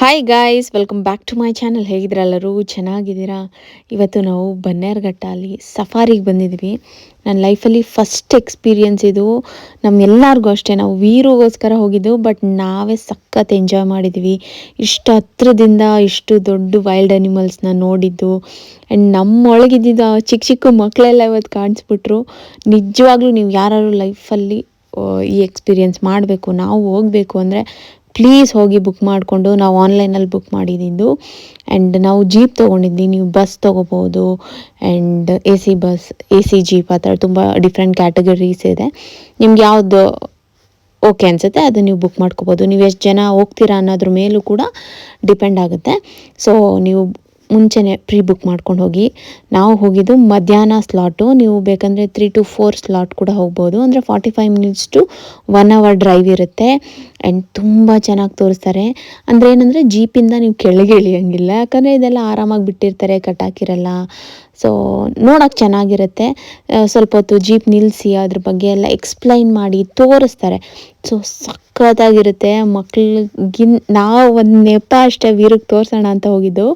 Hi guys welcome back to my channel ಹೇಗಿದ್ದೀರಾ ಚೆನ್ನಾಗಿದ್ದೀರಾ? ಇವತ್ತು ನಾವು ಬನ್ನೇರ್ಘಟ್ಟ ಅಲ್ಲಿ ಸಫಾರಿಗೆ ಬಂದಿದ್ವಿ ನನ್ನ ಲೈಫಲ್ಲಿ ಫಸ್ಟ್ ಎಕ್ಸ್ಪೀರಿಯನ್ಸ್ ಇದು. ನಮ್ಮೆಲ್ಲರಿಗೂ ಅಷ್ಟೇ, ನಾವು ವೀರಿಗೋಸ್ಕರ ಹೋಗಿದ್ದು ಬಟ್ ನಾವೇ ಸಖತ್ ಎಂಜಾಯ್ ಮಾಡಿದ್ವಿ ಇಷ್ಟು ಹತ್ರದಿಂದ ಇಷ್ಟು ದೊಡ್ಡ ವೈಲ್ಡ್ ಅನಿಮಲ್ಸ್ನ ನೋಡಿದ್ದು. ಆ್ಯಂಡ್ ನಮ್ಮೊಳಗಿದ್ದಿದ್ದು ಚಿಕ್ಕ ಚಿಕ್ಕ ಮಕ್ಕಳೆಲ್ಲ ಇವತ್ತು ಕಾಣಿಸ್ಬಿಟ್ರು. ನಿಜವಾಗ್ಲೂ ನೀವು ಯಾರು ಲೈಫಲ್ಲಿ ಈ ಎಕ್ಸ್ಪೀರಿಯನ್ಸ್ ಮಾಡಬೇಕು, ನಾವು ಹೋಗಬೇಕು ಅಂದರೆ ಪ್ಲೀಸ್ ಹೋಗಿ ಬುಕ್ ಮಾಡಿಕೊಂಡು ನಾವು ಆನ್ಲೈನಲ್ಲಿ ಬುಕ್ ಮಾಡಿದ್ದು. ಆ್ಯಂಡ್ ನಾವು ಜೀಪ್ ತೊಗೊಂಡಿದ್ವಿ, ನೀವು ಬಸ್ ತೊಗೋಬೋದು and A C bus A C jeep ಆ ಥರ ತುಂಬ ಡಿಫ್ರೆಂಟ್ ಕ್ಯಾಟಗರೀಸ್ ಇದೆ. ನಿಮ್ಗೆ ಯಾವುದು ಓಕೆ ಅನಿಸುತ್ತೆ ಅದು ನೀವು ಬುಕ್ ಮಾಡ್ಕೋಬೋದು. ನೀವು ಎಷ್ಟು ಜನ ಹೋಗ್ತೀರಾ ಅನ್ನೋದ್ರ ಮೇಲೂ ಕೂಡ ಡಿಪೆಂಡ್ ಆಗುತ್ತೆ. ಸೊ ನೀವು ಮುಂಚೆನೇ ಪ್ರೀ ಬುಕ್ ಮಾಡ್ಕೊಂಡು ಹೋಗಿ. ನಾವು ಹೋಗಿದ್ದು ಮಧ್ಯಾಹ್ನ ಸ್ಲಾಟು ನೀವು ಬೇಕಂದರೆ ತ್ರೀ ಟು ಫೋರ್ ಸ್ಲಾಟ್ ಕೂಡ ಹೋಗ್ಬೋದು. ಅಂದರೆ forty five minutes to one hour drive ಇರುತ್ತೆ. ಆ್ಯಂಡ್ ತುಂಬ ಚೆನ್ನಾಗಿ ತೋರಿಸ್ತಾರೆ. ಅಂದರೆ ಏನಂದರೆ ಜೀಪಿಂದ ನೀವು ಕೆಳಗೆ ಇಳಿಯೋಂಗಿಲ್ಲ. ಯಾಕಂದರೆ ಇದೆಲ್ಲ ಆರಾಮಾಗಿ ಬಿಟ್ಟಿರ್ತಾರೆ, ಕಟ್ಟಾಕಿರಲ್ಲ. ಸೊ ನೋಡೋಕ್ಕೆ ಚೆನ್ನಾಗಿರುತ್ತೆ. ಸ್ವಲ್ಪ ಹೊತ್ತು ಜೀಪ್ ನಿಲ್ಲಿಸಿ ಅದ್ರ ಬಗ್ಗೆ ಎಲ್ಲ ಎಕ್ಸ್ಪ್ಲೈನ್ ಮಾಡಿ ತೋರಿಸ್ತಾರೆ. ಸೊ ಸಖತ್ತಾಗಿರುತ್ತೆ. ಮಕ್ಳಿಗಿನ್, ನಾವು ಒಂದು ನೆಪ ಅಷ್ಟೇ ವೀರಕ್ಕೆ ತೋರಿಸೋಣ ಅಂತ ಹೋಗಿದ್ದು.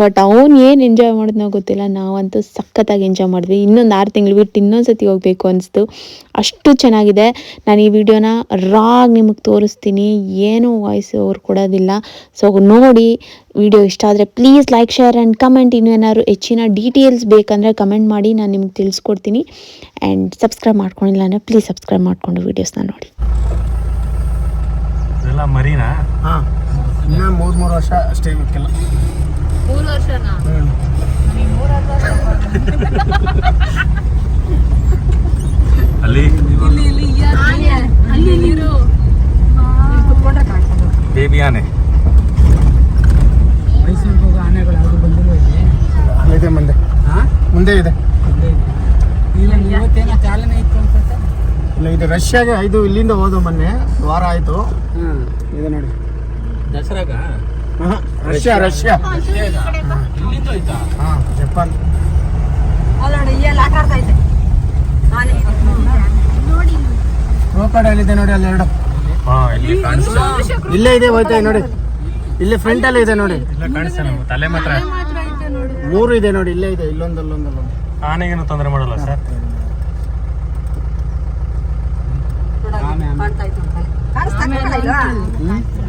ಬಟ್ ಅವ್ನು ಏನು ಎಂಜಾಯ್ ಮಾಡಿದ್ನೋ ಗೊತ್ತಿಲ್ಲ. ನಾವಂತೂ ಸಖತ್ತಾಗಿ ಎಂಜಾಯ್ ಮಾಡಿದ್ವಿ. ಇನ್ನೊಂದು ಆರು ತಿಂಗಳು ಬಿಟ್ಟು ಇನ್ನೊಂದು ಸತಿ ಹೋಗಬೇಕು ಅನಿಸ್ತು. ಅಷ್ಟು ಚೆನ್ನಾಗಿದೆ. ನಾನು ಈ ವಿಡಿಯೋನ ರಾಗ್ ನಿಮಗೆ ತೋರಿಸ್ತೀನಿ. ಏನು ವಾಯ್ಸ್ ಅವ್ರು ಕೊಡೋದಿಲ್ಲ ಸೊ ನೋಡಿ ವಿಡಿಯೋ ಇಷ್ಟ ಆದರೆ please like share and comment ಇನ್ನೂ ಏನಾದ್ರು ಹೆಚ್ಚಿನ ಡೀಟೇಲ್ಸ್ ಬೇಕಂದರೆ ಕಮೆಂಟ್ ಮಾಡಿ ನಾನು ನಿಮ್ಗೆ ತಿಳಿಸ್ಕೊಡ್ತೀನಿ ಆ್ಯಂಡ್ ಸಬ್ಸ್ಕ್ರೈಬ್ ಮಾಡ್ಕೊಂಡಿಲ್ಲ ಅಂದರೆ ಪ್ಲೀಸ್ ಸಬ್ಸ್ಕ್ರೈಬ್ ಮಾಡಿಕೊಂಡು ವೀಡಿಯೋಸ್ನ ನೋಡಿ ಅಲ್ಲಿ ಮರಿನಾ ಹಾಂ ಇನ್ನ ಮೂರು ಮೂರು ವರ್ಷ ಅಷ್ಟೇ ಬೇಕಿಲ್ಲ ಮೂರು ವರ್ಷನಾ ಅಲ್ಲಿ ಇಲ್ಲಿ ಇಲ್ಲಿ ಅಲ್ಲಿ ನೀರು ಕುತ್ಕೊಂಡ್ರೆ ಕಾಣ್ತದೆ ಬೇಬಿ ಆನೆ. ಮೈಸೂರಿಗೆ ಹೋಗೋ ಆನೆಗಳು ಯಾವುದು ಬಂದಿಲ್ಲ ಇಲ್ಲಿ? ಅಲ್ಲಿದೆ ಮುಂದೆ. ಹಾಂ? ಮುಂದೆ ಇದೆ. ಇಲ್ಲ ಇವತ್ತೇನೋ ಚಾಲನೆ ಇತ್ತು ಅನ್ಸುತ್ತೆ? ಇಲ್ಲ ಇದು ರಷ್ಯಾಗೆ ಇದು ಇಲ್ಲಿಂದ ಹೋದು ಮೊನ್ನೆ ವಾರ ಆಯಿತು. ಹಾಂ. ಇದೆ ನೋಡಿ. ದಸರಾಗ? Russia Russia. ಇಲ್ಲಿಂದ ಹೋಯ್ತಾ? ಹಾಂ ಜಪಾನ್. ಅಲ್ಲ ನೋಡಿ ಇಲ್ಲಿ ಆಟ ಆಡ್ತಾ ಐತೆ ಆನೆ ಕ್ರೋಕಡೈಲ್ ಇದೆ ನೋಡಿ ಅಲ್ಲಿ ಎರಡು. ಹಾ ಇಲ್ಲಿ ಕಾಣಿಸ್ತಾ ಇಲ್ಲೇ ಇದೆ ಹೋಯ್ತಾ ನೋಡಿ. ಇಲ್ಲಿ ಫ್ರಂಟ್ ಅಲ್ಲಿ ಇದೆ ನೋಡಿ. ಇಲ್ಲ ಕಾಣಿಸ್ತಾ ನಮ್ಗೆ ತಲೆ ಮಾತ್ರ. ಮೂರು ಇದೆ ನೋಡಿ ಇಲ್ಲೇ ಇದೆ ಇಲ್ಲೊಂದು ಅಲ್ಲೊಂದು ಅಲ್ಲೊಂದು ಆನೆಗೇನು ತೊಂದರೆ ಮಾಡಲ್ಲ ಸರ್?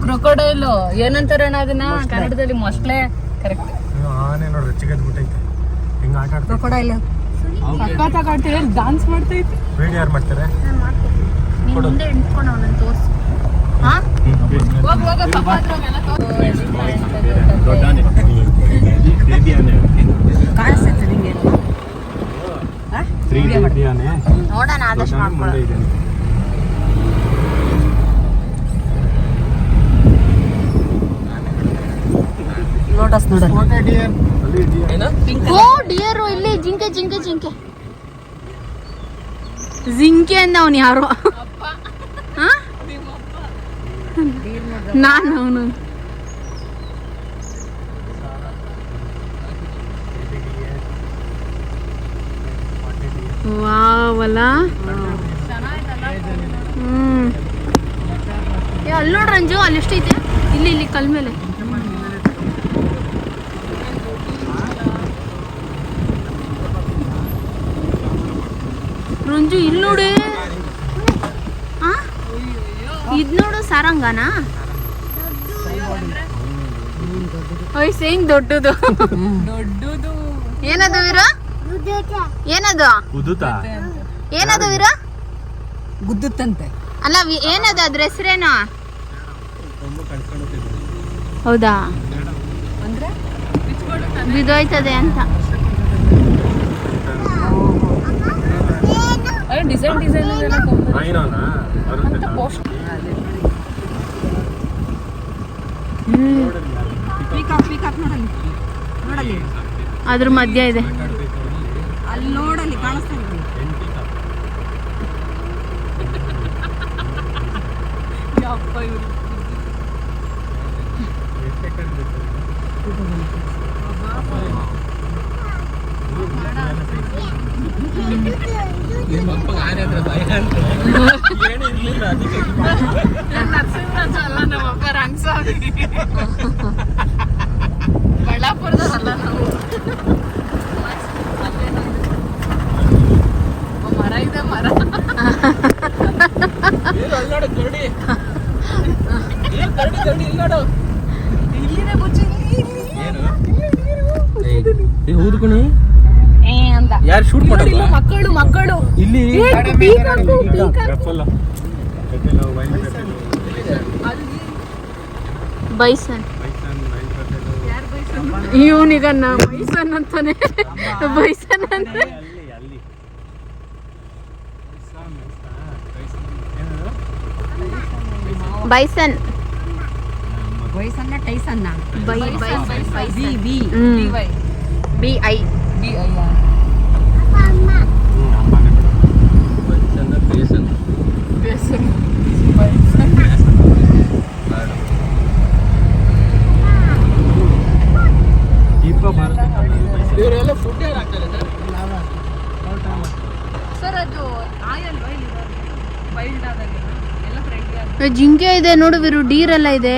ಕ್ರೊಕೊಡೈಲು ಏನಂತಾರಣ್ಣ ಅದನ್ನ ಕನ್ನಡದಲ್ಲಿ ಮೊಸಳೆ ಕರೆಕ್ಟ್ ಆನೆ ನೋಡ್ರಿ ಚಿಕ್ಕದ್ಬಿಟ್ಟೈತೆ ಹಿಂಗ ಆಟ ಆಡ್ತಾ ಕ್ರೊಕೊಡೈಲು ಸಖತ್ತಾಗಿ ಆಡ್ತೀವಿ ಡಾನ್ಸ್ ಮಾಡ್ತೈತಿ? ವಿಡಿಯೋ ಯಾರು ಮಾಡ್ತಾರೆ? ನೀನು ಮುಂದೆ ಇಟ್ಕೊಂಡು ಅವನನ್ನು ತೋರಿಸಿ ಕಾಣಿಸ್ತೈತೆ ನಿಂಗೆ? ನೋಡೋಣ ಆದಷ್ಟು ಲೋಟಸ್ ಇದೆಯಾ ಓ ಡಿಯರು ಇಲ್ಲಿ ಜಿಂಕೆ ಜಿಂಕೆ ಜಿಂಕೆ. ಜಿಂಕೆ ಅಂದ ಅವನು ಯಾರೋ? ನಾನು ಅವನು. ವಾವಲ್ಲ ಹ್ಮ್. ಅಲ್ಲಿ ನೋಡ್ರಿ ರಂಜು, ಅಲ್ಲಿ ಎಷ್ಟೈತೆ ಇಲ್ಲಿ ಇಲ್ಲಿ, ಕಲ್ ಮೇಲೆ. ರಂಜು, ಇಲ್ಲಿ ನೋಡಿ ಆ? ಇದ್ ನೋಡು ಸಾರಂಗನಾ? ಓಯ್ ಸೇಂಗ್ ದೊಡ್ಡದು. ದೊಡ್ಡದು ಏನದು ವೀರ? ಏನದು? ಉದುತಾ ಏನದು ವೀರ? ಗುದ್ದುತ್ತಂತೆ. ಅಲ್ಲ ವಿ- ಏನದು? ಅದ್ರ ಹೆಸರೇನು? ಹೌದಾ? ಅಂದ್ರೆ ಬಿದೋಯ್ತದೆ ಅಂತ ಅಯ್ಯೋ ಡಿಸೈನ್ ಡಿಸೈನ್ ಎಲ್ಲ ಮೈನೋನಾ ಬರುತ್ತೆ ಪೋಸ್ಟ್ ಪೀಕಾಕ್ ಪೀಕಾಕ್ ನೋಡಲ್ಲಿ ನೋಡಲ್ಲಿ ಅದ್ರ ಮಧ್ಯ ಇದೆ. ಅಲ್ಲಿ ನೋಡಲ್ಲಿ ಕಾಣಿಸ್ತಾ ಇದೆ. ಯಪ್ಪ ಬಳ್ಳಾಪುರದ ಅಲ್ಲ ನಾವು ಮರ ಇದೆ ಮರ ಇಲ್ಲಿದೆ ಬುಚ್ಚಿ ಊದ್ಕೊಣಿ ಯಾರು ಶೂಟ್ ಮಾಡಿಲ್ಲ ಮಕ್ಕಳು ಮಕ್ಕಳು. ಇಲ್ಲಿ. ಬೈಸನ್. ಇವನಿಗ ಬೈಸನ್ ಅಂತಾನೆ. ಬೈಸನ್ ಅಂತ ಬೈಸನ್. ವಯಸ್ಸನ್ನ ಟೈಸನ್ನ bye bye. B B. B I. B ಅಯ್ಯ ಜಿಂಕೆ ಇದೆ ನೋಡು ವಿರು ಡೀರ್ ಎಲ್ಲ ಇದೆ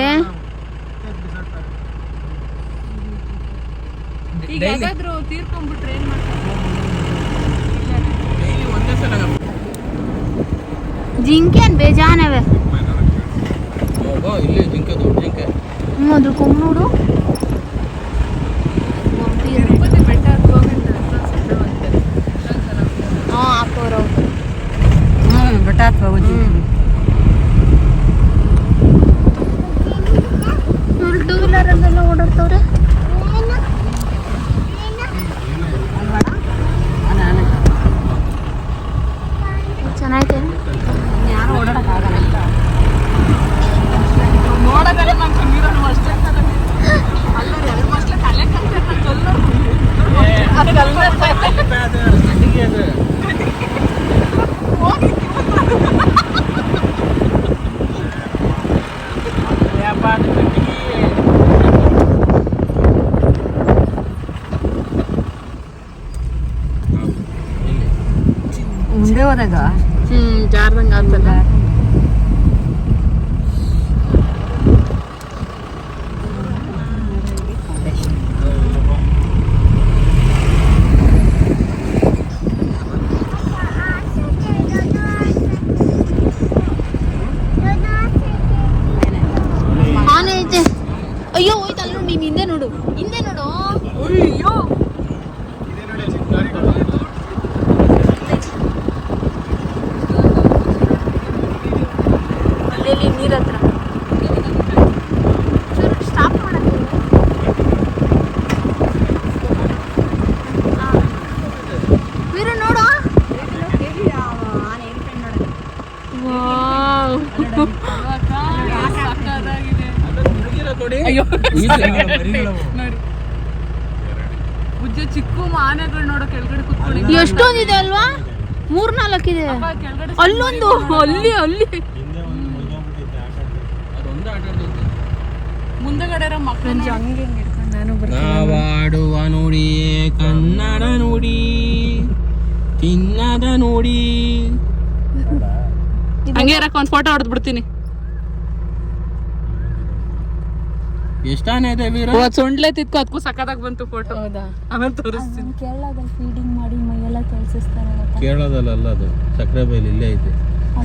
ಈಗ ಯಾವ್ದಾದ್ರು ತೀರ್ಕೊಂಡ್ಬಿಟ್ರೆ ಏನ್ ಮಾಡ್ತಾರೆ ಡೈಲಿ ಒಂದೇ ಸಲ ಜಿಂಕೆ ಏನ್ ಬೇಜಾನವೆ ಹೋಗೋ ಇಲ್ಲಿ ಜಿಂಕೆ ದೊಡ್ಡ ಜಿಂಕೆ ಹ್ಞೂ ಅದ್ರ ಕೊಂಬ್ ನೋಡು ತಿರುಪತಿ ಬೆಟ್ಟ ಹತ್ಕೋಗಂತ ಸಣ್ಣವಂತೆ ಹಾಂ ಹಾಕೋರು ಹ್ಞೂ ಬೆಟ್ಟ ಹತ್ವ ಹೋಗಿ ಇವ್ರು ಟೂ ವೀಲರಲ್ಲೆಲ್ಲ ಓಡಾಡ್ತವ್ರೆ ಚೆನ್ನಾಗಿದೆ ಯಾರು ಓಡಾಡಕ್ಕಾಗಲ್ಲ ನೋಡೋದೆಲ್ಲ ನಂಗೆ ನೀರನ್ನು ಅಷ್ಟೇ ಅಲ್ಲ ಎರಡು ಮಸ್ಲೆ ತಲೆ ಕಲ್ತೆ ಕಲ್ಲು ಅದು ಕಲ್ಲು ಮುಂದೆ ಹೋದಾಗ ಹ್ಮ್ ಜಾರ್ದಂಗ ಆಗ್ತಲ್ಲ ಆನೆ ಐತೆ ಅಯ್ಯೋ ಹೋಯ್ತಲ್ಲ ನೋಡಿ ನೀನ್ ಹಿಂದೆ ನೋಡು ಹಿಂದೆ ನೋಡು ಅಯ್ಯೋ ಅಲ್ಲಿ ನೀರ್ ಹತ್ರ ಸ್ಟಾಪ್ ಮಾಡಕ್ಕೆ ವೀರು ನೋಡು ವಾವ್ ಸಕ್ಕತ್ತಾಗಿದೆ ನೋಡಿ ಬುಜ್ಜ ಚಿಕ್ಕ ಆನೆಗಳು ನೋಡೋ ಕೆಳಗಡೆ ಕುತ್ಕೊಂಡು ಎಷ್ಟೊಂದಿದೆ ಅಲ್ವಾ? ಮೂರ್ ನಾಲ್ಕಿದೆ ಕೆಳಗಡೆ ಅಲ್ಲೊಂದು ಅಲ್ಲಿ ಅಲ್ಲಿ. ಮುಂದಗಡೆ ನಾವಾಡುವ ನುಡಿ ಕನ್ನಡ ನೋಡಿ ತಿನ್ನದ ನೋಡಿ. ಹಂಗೆ ಇರಕ್ಕೆ ಒಂದು ಫೋಟೋ ಹೊಡೆದ್ ಎಷ್ಟಾನೆ ಇದೆ ವೀರ? ಸೊಂಡ್ಲೆ ತಿತ್ಕೊ ಅದಕ್ಕೂ ಸಖತ್ತಾಗಿ ಬಂತು ಫೋಟೋ ಆಮೇಲೆ ತೋರಿಸ್ತೀನಿ. ಕೇರಳದಲ್ಲಿ ಫೀಡಿಂಗ್ ಮಾಡಿ ಮೈಯೆಲ್ಲ ಕೆಲ್ಸಿಸ್ತಾರೆ ಅಲ್ಲ ಅದು. ಸಕ್ಕರೆ ಬೈಲ್ ಇಲ್ಲೇ ಐತೆ.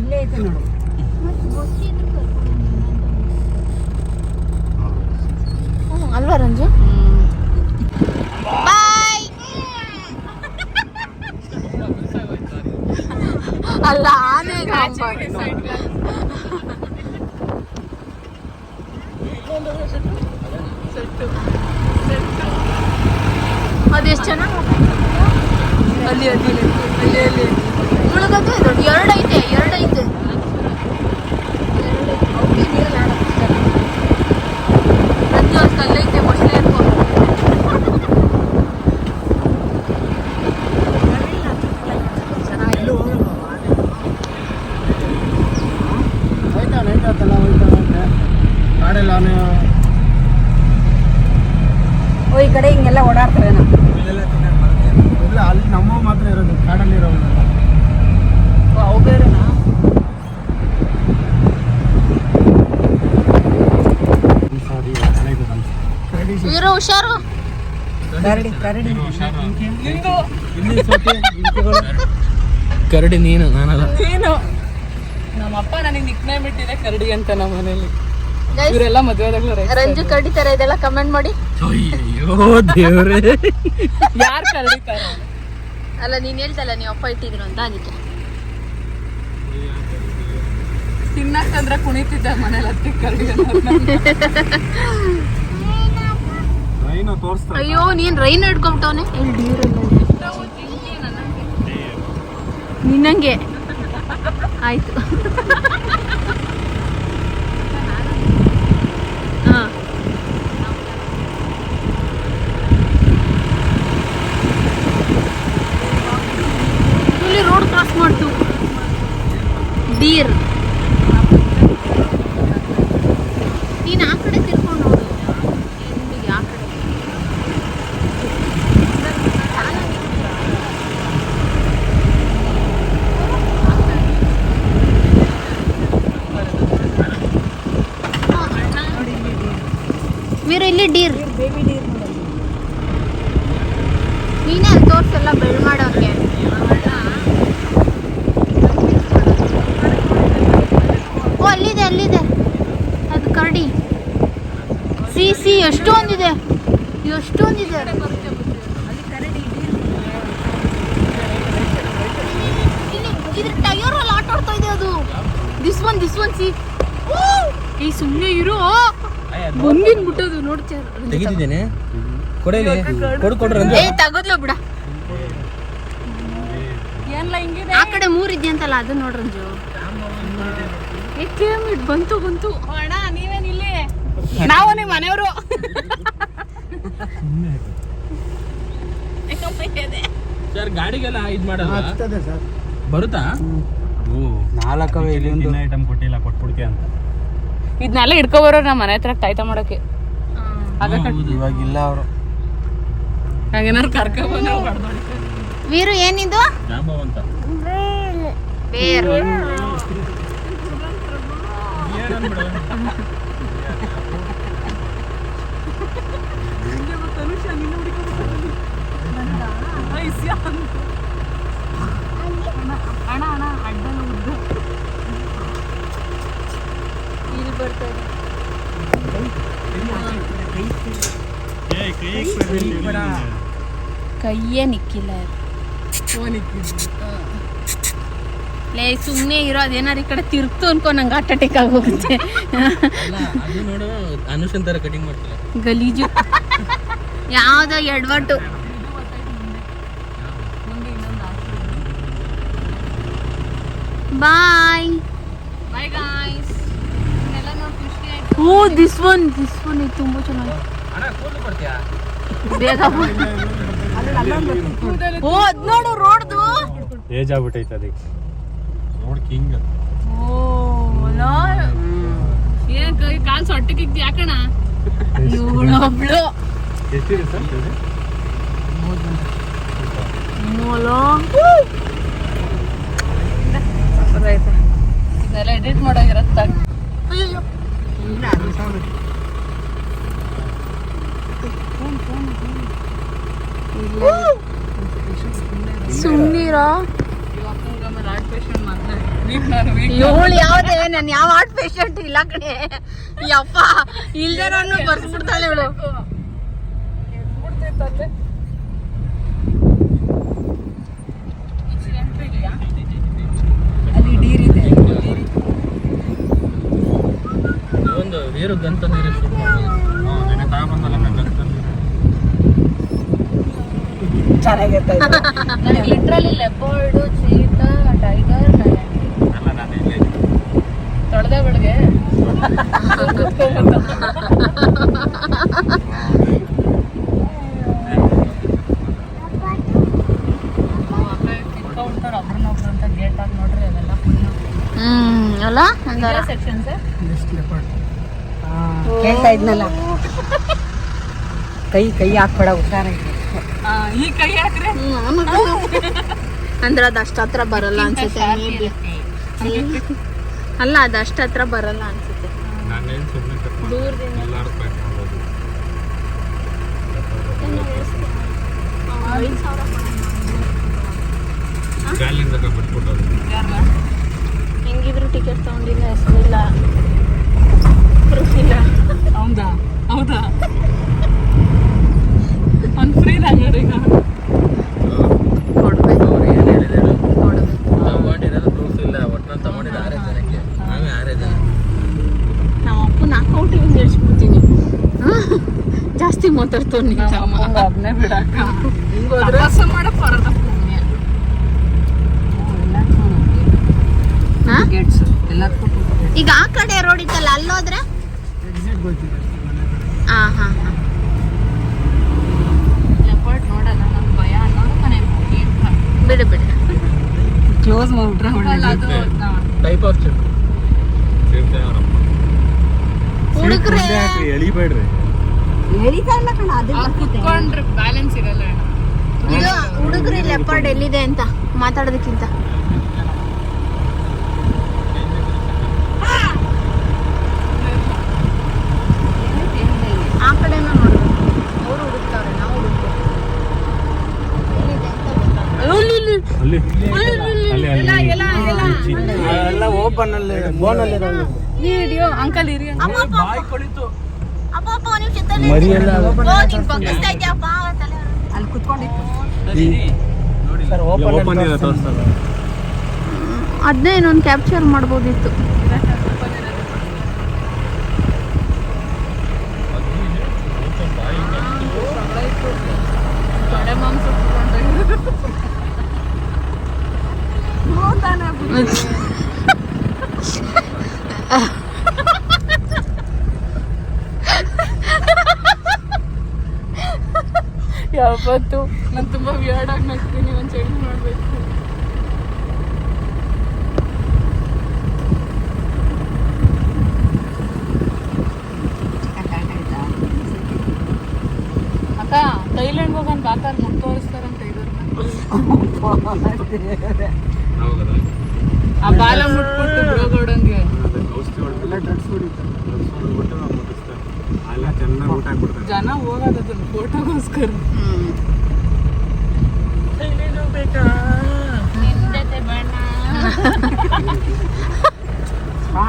ಇಲ್ಲೇ ಐತೆ ನೋಡು. ಅಲ್ವಾ ರಂಜು? ಬಾಯ್ ಅಲ್ಲ ಆನೆ ಅದೆಷ್ಟು ಚೆನ್ನಾಗಿ ಅಲ್ಲಿ ಅಲ್ಲಿ ಅಲ್ಲಿ ಅಲ್ಲಿ ಮುಳುಗದು ಎರಡು ಐತೆ ಎರಡು ಐತೆ ರಂಜು ಅಷ್ಟು ಅಲ್ಲೈತೆ ಮೊಸಳೆ ಅನ್ಕೋ ಹೋಯ್ತಾ ನೈಟ್ ಆತಲ್ಲ ಹೋಯ್ತಾ ಹೋಯ್ತಾ ಕಾಡೆಲ್ಲ ಅವನು ಓ ಈ ಕಡೆ ಹಿಂಗೆಲ್ಲ ಓಡಾಡ್ತಾರೇನ ಇಲ್ಲ ಅಲ್ಲಿ ನಮ್ಮ ಮಾತ್ರ ಇರೋದು ಕಾಡಲ್ಲಿ ಇರೋಲ್ಲ ಅವು ಬೇರೆನಾ ವೀರು ಹುಷಾರು ಕರಡಿ ಕರಡಿ. ಕರಡಿ ನೀನು ನಾನಲ್ಲ. ಏನು ನಮ್ಮಪ್ಪ ನನಗೆ ನಿಕ್ನೇಮ್ ಇಟ್ಟಿದೆ ಕರಡಿ ಅಂತ ನಮ್ಮ ಮನೇಲಿ. ಇವರೆಲ್ಲ ಮದುವೆ ರಂಜು ಕರಡಿ ತರ ಇದೆಲ್ಲ ಕಮೆಂಟ್ ಮಾಡಿ. ಅಯ್ಯೋ ದೇವ್ರೇ. ಯಾರು ಕರಡಿತಾರ ಅಲ್ಲ ನೀನ್ ಹೇಳ್ತಲ್ಲ ನೀವು ಅಪ್ಪ ಇಟ್ಟಿದ್ರು ಅಂತ ಅದಕ್ಕೆ. ತಿನ್ನಕ್ಕಂದ್ರೆ ಕುಣಿತಿದ್ದೆ ಮನೇಲಿ ಹತ್ತಿ ಕರಡಿ ಅಯ್ಯೋ ನೀನ್ ರೈನ್ ಹಿಡ್ಕೊಂಬಿಟ್ಟವನೆ. ನಿನ್ನಂಗೆ. ಆಯ್ತು. ಇಲ್ಲಿ ರೋಡ್ ಕ್ರಾಸ್ ಮಾಡ್ತು ಡೀರ್ ನೀನು ಆ ಕಡೆ ತಿರ್ಕೊಂಡು ನೋಡು ಎಂಡಿಗೆ ಆ ಕಡೆ ವೀರ ಇಲ್ಲಿ ಡೀರ್ ನೀನೇ ಅಲ್ಲಿ ತೋರ್ಸಲ್ಲ ಬೆಳ್ ಮಾಡೋಕೆ. ಓ ಅಲ್ಲಿದೆ ಅಲ್ಲಿದೆ. ಅದು ಕರಡಿ. C C ಎಷ್ಟೊಂದಿದೆ. ಎಷ್ಟೊಂದಿದೆ. ಇದ್ರ ಟೈರ್ ಅಲ್ಲಿ ಆಟ ಆಡ್ತಾ ಇದೆ ಅದು. This one this one see ಈ ಸುಮ್ಮನೆ ಇರು. ಬಂದಿನ್ ಬಿಟ್ಟದು ನೋಡ್ತೀಯ ತೆಗಿತಿದ್ದೇನೆ. ಕೊಡಲಿ ಕೊಡು ಕೊಡ್ರಿ ಏ ತಗದ್ಲು ಬಿಡ. ಆ ಕಡೆ ಮೂರ್ ಇದೆಯಂತಲ್ಲ ಅದು ನೋಡ್ರಂಜು ಕೇಮಿಟ್ ಬಂತು ಬಂತು. ಅಣ್ಣ ನೀವೇನ್ ಇಲ್ಲಿ? ನಾವು ನಿಮ್ ಮನೆಯವರು. ಸರ್ ಗಾಡಿಗೆಲ್ಲ ಇದು ಮಾಡಲ್ಲ ಬರುತ್ತಾ? ಓ. ನಾಲ್ಕವೇ ಇಲ್ಲಿ ಒಂದು ಐಟಮ್ ಕೊಟ್ಟಿಲ್ಲ ಕೊಟ್ಬಿಡ್ತೀಯ ಅಂತ. ಇದನ್ನೆಲ್ಲ ಇಟ್ಕೊಬರೋ ನಮ್ಮ ಮನೆ ಹತ್ರ ಕಾಯ್ತಾ ಮಾಡೋಕೆ. ಇವಾಗ ಇಲ್ಲ ಅವರು. ಹಂಗೇನಾರು ಕರ್ಕೊಬಂದ್ರೆ ವೀರು ಏನಿದು? ಬೇರು. ಅಣ್ಣ ಅಣ್ಣ ಅಡ್ಡ ಉದ್ದು ಇಲ್ಲಿ ಬರ್ತದೆ ಕೈಯೇ ನಿಕ್ಕಿಲ್ಲ ಲೇ ಸುಮ್ಮನೆ ಇರೋ ಅದೇನಾರು ಈ ಕಡೆ ತಿರುಗ್ತು ಅನ್ಕೊ ನಂಗೆ ಹಾರ್ಟ್ ಅಟ್ಯಾಕ್ ಆಗೋಗುತ್ತೆ. ಅದು ನೋಡು ಅನುಷನ್ ತರ ಕಟಿಂಗ್ ಮಾಡ್ತಿಲ್ಲ ಗಲೀಜು. ಯಾವ್ದೋ ಎಡ್ವಟ್ಟು ಬಾಯ್ ಗಾಯ್ಸ್ ಇದನ್ನೆಲ್ಲ ನೋಡಿ ಖುಷಿ ಆಯ್ತು oh this one this one ಇದು ತುಂಬ ಚೆನ್ನಾಗಿ. ಅಣ್ಣ ಕೂದಲು ಕೊಡ್ತೀಯಾ? ಬೇಗ ಓ ಅದ್ ನೋಡು ರೋಡ್ದು. ಏಜ್ ಆಗ್ಬಿಟ್ಟೈತೆ ಅದಕ್ಕೆ. ರೋಡ್ ಕಿಂಗ್ ಏನ್ ಕೈ ಕಾಲ್ ಸೊಟ್ಟಿಗೆ ಯಾಕಣ ಇವಳೊಬ್ಳು ಎಷ್ಟಿದೆ ಸರ್ ಎಡಿಟ್ ಮಾಡೋಗಿರತ್ತ ಸುಮ್ಮನಿರೋ ಇವಳು ಯಾವ್ದೇ ನಾನು ಯಾವ ಹಾರ್ಟ್ ಪೇಷಂಟ್ ಇಲ್ಲ ಕಡೆ ಯಪ್ಪ ಇಲ್ದೇ ನಾನು ಬರ್ಸ್ಬಿಡ್ತಾಳೆ ಇವಳು ಅಲ್ಲಿ ಡೀರ್ ಇದೆ ಒಂದು ವೀರು ನೀರು ಚೆನ್ನಾಗಿರ್ತದೆ. ನನಗೆ ಲಿಟ್ರಲಿ ಲೆಪರ್ಡು ಚೀತಾ ಟೈಗರ್ ಅಲ್ಲ ನಾನು ಇಲ್ಲೇ ತೊಳೆದ ಬಿಡ್ಗೆ ಒಬ್ರನ್ನೊಬ್ರು ಅಂತ ಗೇಟ್ ಹಾಕಿ ನೋಡ್ರಿ ಅವೆಲ್ಲ ಫುಲ್ ಹ್ಮ್ ಅಲ್ಲ ಒಂಥರ ಸೆಕ್ಷನ್ಸ್ ಕೇಳ್ತಾ ಇದ್ನಲ್ಲ. ಕೈ ಕೈ ಹಾಕ್ಬೇಡ ಹುಷಾರ ಈ ಕೈ ಹಾಕ್ರೆ? ಅಂದ್ರೆ ಅದು ಅಷ್ಟು ಹತ್ರ ಬರಲ್ಲ ಅನ್ಸುತ್ತೆ ಅಲ್ಲ ಅದು ಅಷ್ಟು ಹತ್ರ ಬರಲ್ಲ ಅನ್ಸುತ್ತೆ. ಹೆಂಗಿದ್ರು ಟಿಕೆಟ್ ತಗೊಂಡಿಲ್ಲ ಹೆಸರಿಲ್ಲ ಇಲ್ಲ ಹೌದಾ ಹೌದಾ ಅವ್ನು ಫ್ರೀ ಹಂಗಾರೆ ಈಗ ಕೊಡ್ಬೇಕು ಅವ್ರು ಏನು ಹೇಳಿದ್ರು ಕೊಡ್ಬೇಕು ತಗೊಂಡಿರೋದು ಪ್ರೂಫ್ ಇಲ್ಲ ಒಟ್ನಲ್ಲಿ ತಗೊಂಡಿದ್ದು ಆರೇ ಜನಕ್ಕೆ ನಾವೇ ಆರೇ ನಮ್ಮ ಫ್ರೀ ಅಕೌಂಟಿಗೆ ಈಗ. ಜಾಸ್ತಿ ಮಾತಾಡ್ತಾವ್ ನಿಜ ಬಿಡಕ್ಕ. ಮಾಡಕ್ ಈಗ ಆ ಕಡೆ ರೋಡ್ ಇತ್ತಲ್ಲ ಅಲ್ಲೋದ್ರೆ? ಎಕ್ಸಿಟ್ ಗೊತ್ತಿದೆ ಹಾ ಹಾ ಹಾ ಲೆಪರ್ಡ್ ನೋಡಲ್ಲ ನಂಗೆ ಭಯ ಅನ್ನೋದು ಮನೆ ಬಿಡು ಬಿಡು ಕ್ಲೋಸ್ ಮಾಡ್ಬಿಟ್ರೆ ಅಲ್ಲ ಅದು ಟೈಪ್ ಆಫ್ ಚಿಪ್ ಹುಡುಗ್ರೆ ಎಳಿಬೇಡ್ರಿ. ಕಣ ಅದು ಕುತ್ಕೊಂಡ್ರೆ ಬ್ಯಾಲೆನ್ಸ್ ಇರಲ್ಲ. ಇದು ಹುಡುಗ್ರಿ ಲೆಪರ್ಡ್ ಎಲ್ಲಿದೆ ಅಂತ ಮಾತಾಡೋದಕ್ಕಿಂತ ಆ ಕಡೆನೂ ನೋಡ್ಬೇಕು ಅವ್ರು ಹುಡುಕ್ತಾವ್ರೆ ನಾವು ಹುಡುಕ್ಬೇಕು ಎಲ್ಲಿದೆ ಅಂತ ಗೊತ್ತಾಗ್ತಿಲ್ಲ. ಅಲ್ಲಿ ಎಲ್ಲ ಅಂಕಲ್ ಅಲ್ಲಿ ಅದನ್ನೇ ಇನ್ನೊಂದು ಕ್ಯಾಪ್ಚರ್ ಮಾಡ್ಬೋದಿತ್ತು ಯಾವತ್ತು? ನಾನು ತುಂಬಾ ವಿಯರ್ಡ್ ಆಗಿ ನಗ್ತೀನಿ ಒಂದು ಚೇಂಜ್ ಮಾಡಬೇಕು. ಅಕ್ಕ ಥೈಲ್ಯಾಂಡ್ ಹೋಗೋಣ ಬಾಕಾರ್ ಮುಟ್ಟು ತೋರಿಸ್ತಾರಂತ ಇದ್ರನ್ನ ಆ ಬಾಲ ಮುಟ್ಬಿಟ್ಟು ಡ್ರಗ್ಸ್ ಹೊಡಿತಾರೆ ಅಲ್ಲ ಚೆನ್ನಾಗಿ ಊಟ ಹಾಕ್ಬಿಡ್ತಾರೆ ಜನ ಹೋಗೋದು ಅದನ್ನ ಫೋಟೋಗೋಸ್ಕರ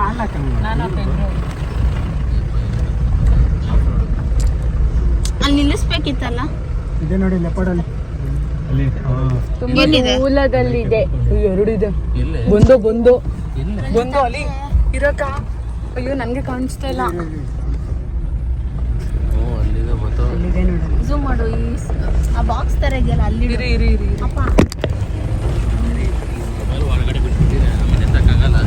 ಅಲ್ಲ ಅಲ್ಲಿ ನಿಲ್ಲಿಸ್ಬೇಕಿತ್ತಲ್ಲ? ಇದೆ ನೋಡಿ ಅಲ್ಲಿ ಎಲ್ಲಿದೆ? ಮೂಲದಲ್ಲಿದೆ ಎರಡಿದೆ ಇಲ್ಲೇ. ಬಂದು ಬಂದು. ಬಂದು ಅಲ್ಲಿ. ಇರಕ್ಕ? ಅಯ್ಯೋ ನನಗೆ ಕಾಣಿಸ್ತಾ ಇಲ್ಲ. ಝೂಮ್ ಮಾಡು ಈ ಆ ಬಾಕ್ಸ್ ತರ ಇದೆಯಲ್ಲ ಅಲ್ಲಿ ಇರಿ ಇರಿ ಇರಿ ಅಪ್ಪ. ಮೊಬೈಲ್ ಹೊರಗಡೆ ಬಿಟ್ಬಿಟ್ಟಿದೆ. ಆಮೇಲೆ ಎತ್ತಕ್ಕಾಗಲ್ಲ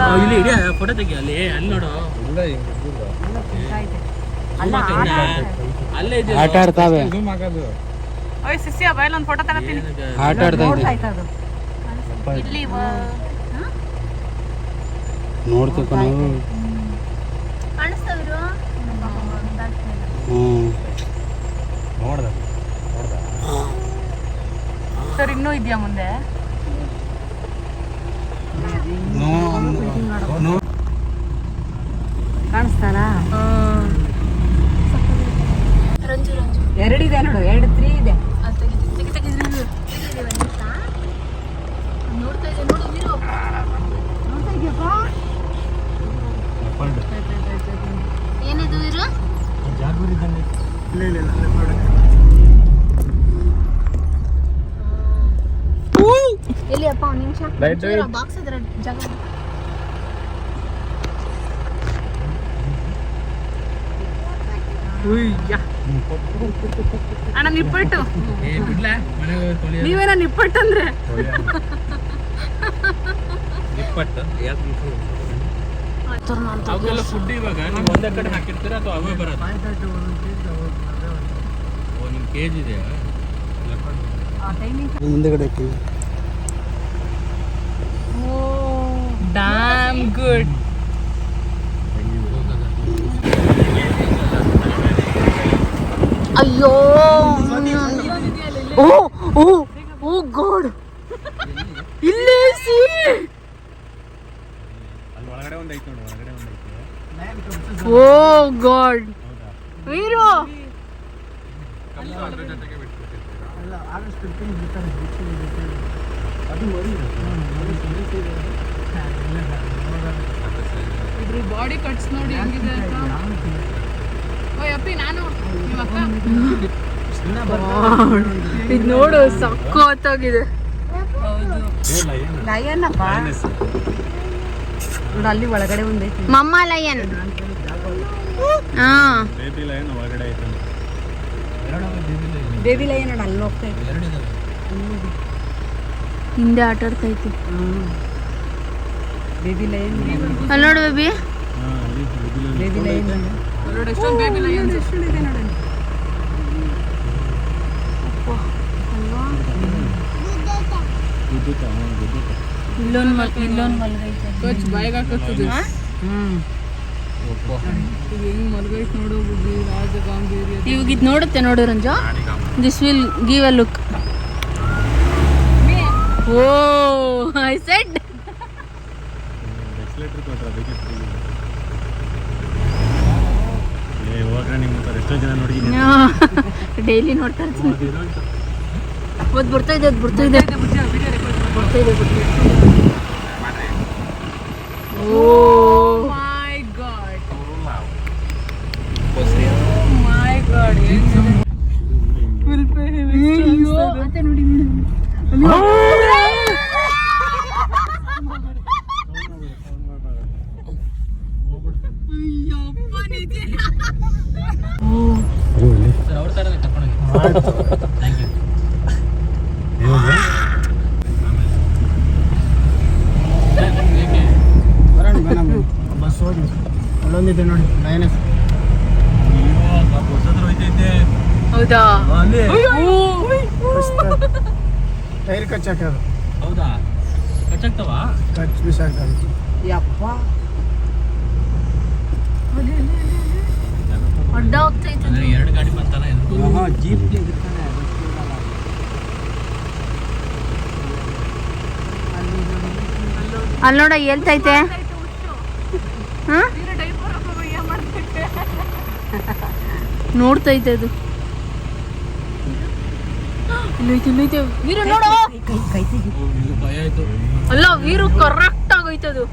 ಆ, ಇಲ್ಲಿ ಇಡಿ ಫೋಟೋ ತೆಗಿ ಅಲ್ಲಿ ಅಲ್ಲಿ ನೋಡು. ಅಲ್ಲ ಅಲ್ಲೇ ಇದೆ ಆಟ ಆಡ್ತಾವೆ ಓಯ್ ಸಿಸಿಯ ಬಾಯಲ್ಲಿ ಒಂದು ಫೋಟೋ ತಗೋತೀನಿ. ಆಟ ಆಡ್ತಾ ಇಲ್ಲಿ ನೋಡ್ತಕ್ಕ ನಾವು ಕಾಣಿಸ್ತಾವಿರು? ಹ್ಞೂ ಸರ್ ಇನ್ನೂ ಇದೆಯಾ ಮುಂದೆ? ಕಾಣಿಸ್ತಾನಾ? ರಂಜು ರಂಜು ಎರಡಿದೆ ನೋಡು ಎರಡು ತ್ರೀ ಇದೆ. ಏನಿದು ವೀರು ಇಲ್ಲ ಇಲ್ಲ ಇಲ್ಲ ಲೆಪರ್ಡ್ ಎಲ್ಲಿ ಅಪ್ಪ ಒಂದು ನಿಮಿಷ. Right, right. ಬಾಕ್ಸ್ ಇದ್ರೆ ಜಾಗ ಅಣ್ಣ ನಿಪ್ಪಟ್ಟು. ನೀವೇನ ನಿಪ್ಪಟ್ಟು ಅಂದ್ರೆ ಇಪ್ಪತ್ತು ಯಾಕೆ ಅವಕ್ಕೆಲ್ಲ ಫುಡ್ ಇವಾಗ ನೀವು ಒಂದೇ ಕಡೆ ಹಾಕಿರ್ತೀರ ಅಥವಾ ಅವೇ ಬರೋದು ಓ ನಿಮ್ಮ ಕೇಜ್ ಇದೆಯಾ? ಡ್ಯಾಮ್ ಗುಡ್ ಅಯ್ಯೋ ಓ ಓ ಓ ಗಾಡ್. ಇಲ್ಲೇ ಸಿ. ಒಂದು ಐತೆ ನೋಡಿ ಒಳಗಡೆ ಒಂದು ಐತೆ ಓ ಗಾಡ್. ವೀರು! ಇದ್ರ ಬಾಡಿ ಕಟ್ಸ್ ನೋಡಿ ಹೆಂಗಿದೆ ಅಂತ. ಓಯ್ ಅಪ್ಪಿ ನಾನು ನಿಮ್ಮ ಅಕ್ಕ ಇದು ನೋಡು ಸಕ್ಕತ್ತಾಗಿದೆ ಲಯನಪ್ಪ ನೋಡು ಅಲ್ಲಿ ಒಳಗಡೆ ಒಂದೈತಿ ಮಮ್ಮ ಲಯನ್ ಹಾ. ಬೇಬಿ ಲಯನ್ ಒಳಗಡೆ ಐತೆ ಬೇಬಿ ಲಯನ್ ನೋಡು ಅಲ್ಲಿ ಹೋಗ್ತಾ ಎರಡಿದಾವೆ ಹಿಂದೆ ಆಟ ಇತ್ತು ಬೇಬಿ ಲಯನ್ ಅಲ್ಲಿ ನೋಡು ಬೇಬಿ. ಬೇಬಿ ಲಯನ್ ನೋಡಿ ಎಷ್ಟೊಂದು ಬೇಬಿ ಲಯನ್ಸ್ ಇದೆ ನೋಡಿ ಗುದ್ದುತ್ತಾ ಹಾಂ ಗುದ್ದುತ್ತಾ ಇಲ್ಲೊಂದು ಮಲ್ ಇಲ್ಲೊಂದು ಮಲ್ಗೈತೆ. ಕಚ್ ಬಾಯಿಗೆ ಹಾಕತ್ತದ. ಹ್ಮ್. ಒಪ್ಪ ಇದು ಹೆಂಗ್ ಮಲ್ಗೈತ್ ನೋಡು ಬುದ್ಧಿ ರಾಜ ಗಾಂಭೀರ್ಯ. ಇವಾಗ ಇದು ನೋಡುತ್ತೆ ನೋಡು Ranju. This will give a look oh I said daily ನೋಡ್ತಾ ಇರ್ತೀನಿ. ಅದು ಬರ್ತಾ ಇದೆ ಅದು ಬರ್ತಾ ಇದೆ. ಬರ್ತಾ ಇದೆ ಬರ್ತಾ ಇದೆ ಓ. My god my god sir ಅವ್ರ ಥರನೇ ಕರ್ಕೊಂಡೋಗಿ. ಥ್ಯಾಂಕ್ ಯು ಬರೋಣ ಬರೋಣ ಬಸ್ ಹೋಗಿ ಅಲ್ಲೊಂದಿದೆ ನೋಡಿ ಹೋಯ್ತೈತೆ ಹೌದಾ? ಅಲ್ಲಿ ಟೈರ್ ಕಚ್ಚಾಕೋದು ಹೌದಾ? ಕಚ್ ಯಪ್ಪ. ಅಡ್ಡ ಹೋಗ್ತೈತೆ ಅಂದ್ರೆ ಎರಡು ಗಾಡಿ ಬಂತಲ್ಲ ಅಲ್ಲಿ ನೋಡ ಹೇಳ್ತೈತೆ ಹಾ ನೋಡ್ತೈತೆ ಅದು. ವೀರು ನೋಡು. ಅಲ್ಲ ವೀರು ಕರೆಕ್ಟ್ ಆಗೋಯ್ತು ಅದು.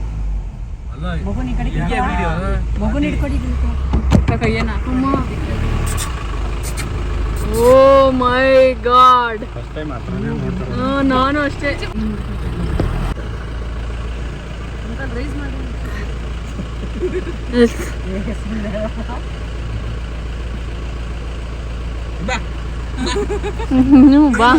Oh my god. ನಾನು ಅಷ್ಟೇ. ಹ್ಮ್, ಬಾ. ಅಲ್ಲಿ ಬಾ.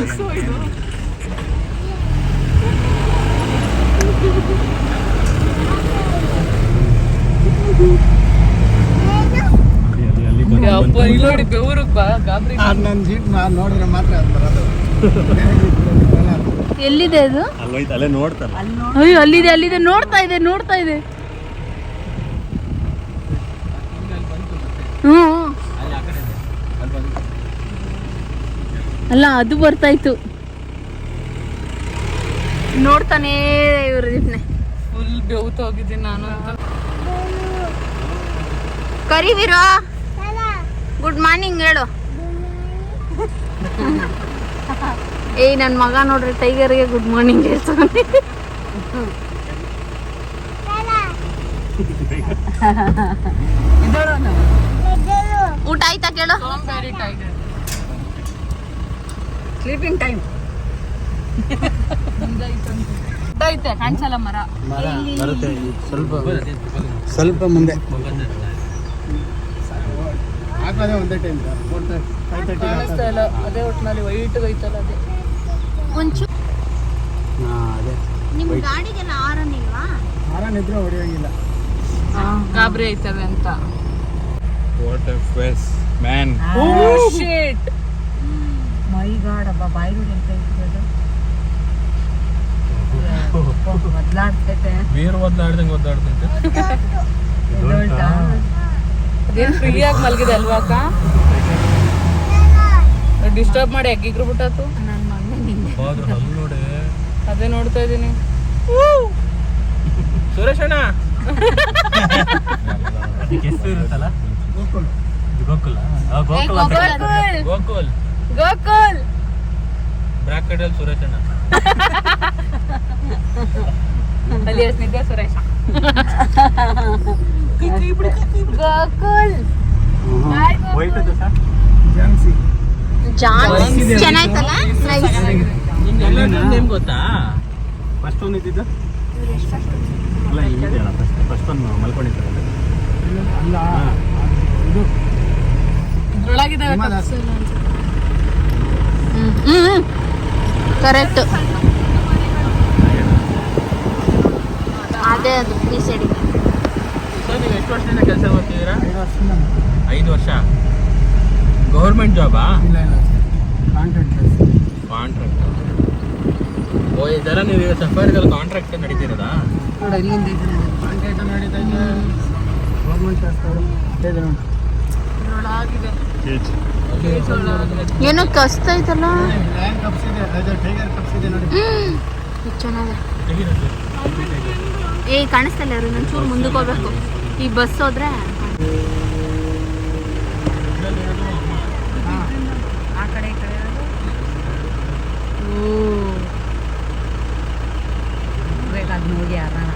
ಬಂದು ಅಪ್ಪ ಇಲ್ಲಿ ನೋಡಿ ಬೆವರು ಗಾಬರಿ ಅದು ನನ್ನ ಜೀಪ್ ನಾನು ನೋಡಿದ್ರೆ ಮಾತ್ರ ಅದು ಬರೋದು ಎಲ್ಲಿದೆ ಅದು? ಅಲ್ಲಿ ಹೋಯ್ತು ಅಲ್ಲೇ ನೋಡ್ತಾರೆ. ಅಯ್ಯೋ ಅಲ್ಲಿದೆ ಅಲ್ಲಿದೆ ನೋಡ್ತಾ ಇದೆ ನೋಡ್ತಾ ಇದೆ ಹ್ಞೂ ಅಲ್ಲಿ ಆ ಕಡೆ ಇದೆ ಅಲ್ಲಿ ಬಂದು ಅಲ್ಲ ಅದು ಬರ್ತಾಯಿತ್ತು ನೋಡ್ತಾನೇ ಇವ್ರ ಇದನ್ನೇ. ಫುಲ್ ಬೆವ್ತು ಹೋಗಿದ್ದೀನಿ ನಾನು ಅಂತ. ಕರಿವಿರೋ ಗುಡ್ ಮಾರ್ನಿಂಗ್ ಹೇಳು. ಏಯ್ ನನ್ನ ಮಗ ನೋಡ್ರಿ ಟೈಗರ್ಗೆ ಗುಡ್ ಮಾರ್ನಿಂಗ್ ಹೇಳ್ತಾನೆ ಊಟ ಆಯ್ತಾ ಕೇಳು. ಟೈಗರ್ ಸ್ಲೀಪಿಂಗ್ ಟೈಮ್ ಐತೆ ಕಾಣಿಸಲ್ಲ ಮರ. ಬರುತ್ತೆ ಸ್ವಲ್ಪ. ಸ್ವಲ್ಪ ಮುಂದೆ. ಬಂದೆ. ಹಾಕೋದೇ ಒಂದೇ ಟೈಮ್ ಕಾಣಿಸ್ತಾ ಇಲ್ಲ ಅದೇ ಒಟ್ಟಿನಲ್ಲಿ ವೈಟ್ ಐತಲ್ಲ ಅದೇ. ಒಂಚೂರು ಅದೇ. ನಿಮ್ಮ ಗಾಡಿಗೆಲ್ಲ ಆರನ್ ಇಲ್ವಾ? ಆರಾಮ್ ಇದ್ರೆ ಹೊಡೆಯೋಂಗಿಲ್ಲ. ಗಾಬರಿ ಐತವೆ ಅಂತ. What a face, man. ಶೇಟ್ ಮೈ ಗಾಡ್ ಅಬ್ಬ ಬಾಯಿ ಅಂತ ಇರೋದು ಒದ್ಲಾಡ್ತೈತೆ. ವೀರ್ ಒದ್ದಾಡ್ದಂಗೆ ಒದ್ದಾಡ್ತೈತೆ ಅದೇನು ಫ್ರೀಯಾಗಿ ಮಲಗಿದೆ ಅಲ್ವಾ ಅಕ್ಕ? ಡಿಸ್ಟರ್ಬ್ ಮಾಡಿ ಎಗ್ಗಿಗ್ರು ಬಿಟ್ಟಾತು ಹೋದ್ರ ಹಲ್ಲು ನೋಡಿ. ಅದೇ ನೋಡ್ತಾ ಇದ್ದೀನಿ. ಸುರೇಶ್ ಅಣ್ಣ. ಅದಕ್ಕೆ ಹೆಸರು ಇರುತ್ತಲ್ಲ? ಗೋಕುಲ್. ಗೋಕುಲ್. ಗೋಕುಲ್. ಗೋಕುಲ್. ಬ್ರಾಕೆಟ್ ಅಲ್ಲಿ ಸುರೇಶ್ ಅಣ್ಣ. ಅಲ್ಲಿ ನಿದ್ದೆ ಸುರೇಶ? ಗೋಕುಲ್. ವೈಟ್ ಅದು ಸರ್? ಜಾನ್ಸಿ. ಜಾನ್ ಚೆನ್ನಾಯ್ತಲ್ಲ ನಿಮ್ಗೆ ಗೊತ್ತಾ? ಫಸ್ಟ್ ಒನ್ ಇದ್ದಿದ್ದು? ಅಲ್ಲ ಇದೆಯಲ್ಲ ಫಸ್ಟ್ ಫಸ್ಟ್ ಒನ್ ಮಲ್ಕೊಂಡಿದ್ದಾರೆ. ಅಲ್ಲ ಇದು. ಇದ್ರೊಳಗಿದಾವೆ ಹಿಮಾದಾಸ್. ಕರೆಕ್ಟ್ ಅದೇ ಅದು ಈ ಸೈಡಿಗೆ ಸರ್ ನೀವು ಎಷ್ಟು ವರ್ಷದಿಂದ ಕೆಲಸ ಮಾಡ್ತಿದ್ದೀರಾ? ಐದು ವರ್ಷದಿಂದ ಐದು ವರ್ಷ ಗೌರ್ಮೆಂಟ್ ಜಾಬಾ ಇಲ್ಲ ಇಲ್ಲ. ಕಾಂಟ್ರಾಕ್ಟ್ ಕಾಂಟ್ರಾಕ್ಟ್ ಓ ಇದೆಲ್ಲ ನೀವು ಈಗ ಸಫಾರಿದಲ್ಲಿ ಕಾಂಟ್ರಾಕ್ಟ್ ನಡೀತಿರೋದಾ? ನೋಡ ಇಲ್ಲಿಂದ ಕಾಂಟ್ರಾಕ್ಟ್ ನಡೀತಾ ಇದೆ. ಗೌರ್ಮೆಂಟ್ ಕೆಲಸ ಇದೆ. ನೋಡಿ. ಏನೋ ಕಸ್ತೈತಲ್ಲ ಐತಲ್ಲ? ಕಪ್ಸ್ ಇದೆ ಅದು ಟೈಗರ್ ಕಪ್ಸ್ ಇದೆ ನೋಡಿ ಚೆನ್ನಾಗಿದೆ. ಏ ಕಾಣಿಸ್ತಲ್ಲ ಯಾರು? ನಾನು ಚೂರು ಮುಂದಕ್ಕೆ ಹೋಗ್ಬೇಕು. ಈ ಬಸ್ ಹೋದ್ರೆ? ಆ ಕಡೆ ಈ ಕಡೆ ಇರೋದು? ಬೇಕಾದ್ ನೋಡಿ ಯಾರಣ